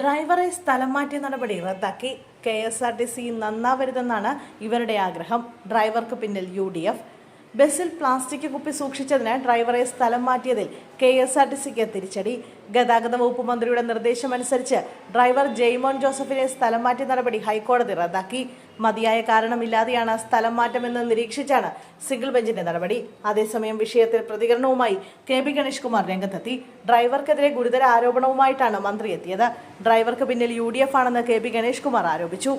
ഡ്രൈവറെ സ്ഥലം മാറ്റിയ നടപടി റദ്ദാക്കി K S R T C നന്നാവരുതെന്നാണ് ഇവരുടെ ആഗ്രഹം. ഡ്രൈവർക്ക് പിന്നിൽ യു ഡി എഫ്. ബസ്സിൽ പ്ലാസ്റ്റിക് കുപ്പി സൂക്ഷിച്ചതിന് ഡ്രൈവറെ സ്ഥലം മാറ്റിയതിൽ കെ എസ് ആർ ടി സിക്ക് തിരിച്ചടി. ഗതാഗത വകുപ്പ് മന്ത്രിയുടെ നിർദ്ദേശമനുസരിച്ച് ഡ്രൈവർ ജെയ്മോൻ ജോസഫിനെ സ്ഥലം മാറ്റിയ നടപടി ഹൈക്കോടതി റദ്ദാക്കി. മതിയായ കാരണമില്ലാതെയാണ് സ്ഥലം മാറ്റമെന്ന് നിരീക്ഷിച്ചാണ് സിംഗിൾ ബെഞ്ചിന്റെ നടപടി. അതേസമയം വിഷയത്തിൽ പ്രതികരണവുമായി കെ പി ഗണേഷ് കുമാർ രംഗത്തെത്തി. ഡ്രൈവർക്കെതിരെ ഗുരുതര ആരോപണവുമായിട്ടാണ് മന്ത്രി എത്തിയത്. ഡ്രൈവർക്ക് പിന്നിൽ യു ഡി എഫ് ആണെന്ന് കെ പി ഗണേഷ് കുമാർ ആരോപിച്ചു.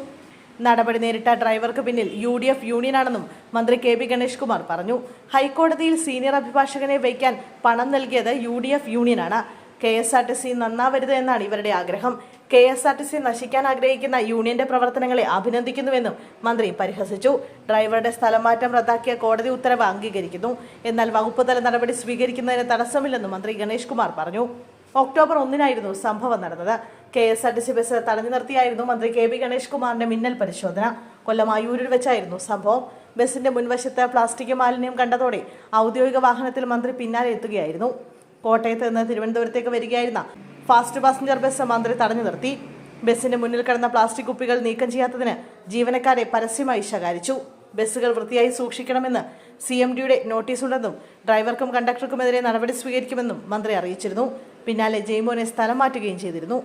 നടപടി നേരിട്ട ഡ്രൈവർക്ക് പിന്നിൽ യു ഡി എഫ് യൂണിയനാണെന്നും മന്ത്രി കെ പി ഗണേഷ് കുമാർ പറഞ്ഞു. ഹൈക്കോടതിയിൽ സീനിയർ അഭിഭാഷകനെ വയ്ക്കാൻ പണം നൽകിയത് U D F യൂണിയനാണ്. K S R T C നന്നാവരുത് എന്നാണ് ഇവരുടെ ആഗ്രഹം. K S R T C നശിക്കാൻ ആഗ്രഹിക്കുന്ന യൂണിയന്റെ പ്രവർത്തനങ്ങളെ അഭിനന്ദിക്കുന്നുവെന്നും മന്ത്രി പരിഹസിച്ചു. ഡ്രൈവറുടെ സ്ഥലമാറ്റം റദ്ദാക്കിയ കോടതി ഉത്തരവ് അംഗീകരിക്കുന്നു. എന്നാൽ വകുപ്പ് തല നടപടി സ്വീകരിക്കുന്നതിന് തടസ്സമില്ലെന്നും മന്ത്രി ഗണേഷ് കുമാർ പറഞ്ഞു. ഒക്ടോബർ ഒന്നിനായിരുന്നു സംഭവം നടന്നത്. K S R T C bus തടഞ്ഞു നിർത്തിയായിരുന്നു മന്ത്രി കെ പി ഗണേഷ് കുമാറിന്റെ മിന്നൽ പരിശോധന. കൊല്ലം ആയൂരിൽ വെച്ചായിരുന്നു സംഭവം. ബസിന്റെ മുൻവശത്ത് പ്ലാസ്റ്റിക് മാലിന്യം കണ്ടതോടെ ഔദ്യോഗിക വാഹനത്തിൽ മന്ത്രി പിന്നാലെ എത്തുകയായിരുന്നു. കോട്ടയത്ത് നിന്ന് തിരുവനന്തപുരത്തേക്ക് വരികയായിരുന്ന ഫാസ്റ്റ് പാസഞ്ചർ ബസ് മന്ത്രി തടഞ്ഞു നിർത്തി. ബസിന്റെ മുന്നിൽ കിടന്ന പ്ലാസ്റ്റിക് കുപ്പികൾ നീക്കം ചെയ്യാത്തതിന് ജീവനക്കാരെ പരസ്യമായി ശകാരിച്ചു. ബസ്സുകൾ വൃത്തിയായി സൂക്ഷിക്കണമെന്ന് സി എം ഡിയുടെ നോട്ടീസുണ്ടെന്നും ഡ്രൈവർക്കും കണ്ടക്ടർക്കുമെതിരെ നടപടി സ്വീകരിക്കുമെന്നും മന്ത്രി അറിയിച്ചിരുന്നു. പിന്നാലെ ജയ്മോനെ സ്ഥലം മാറ്റുകയും ചെയ്തിരുന്നു.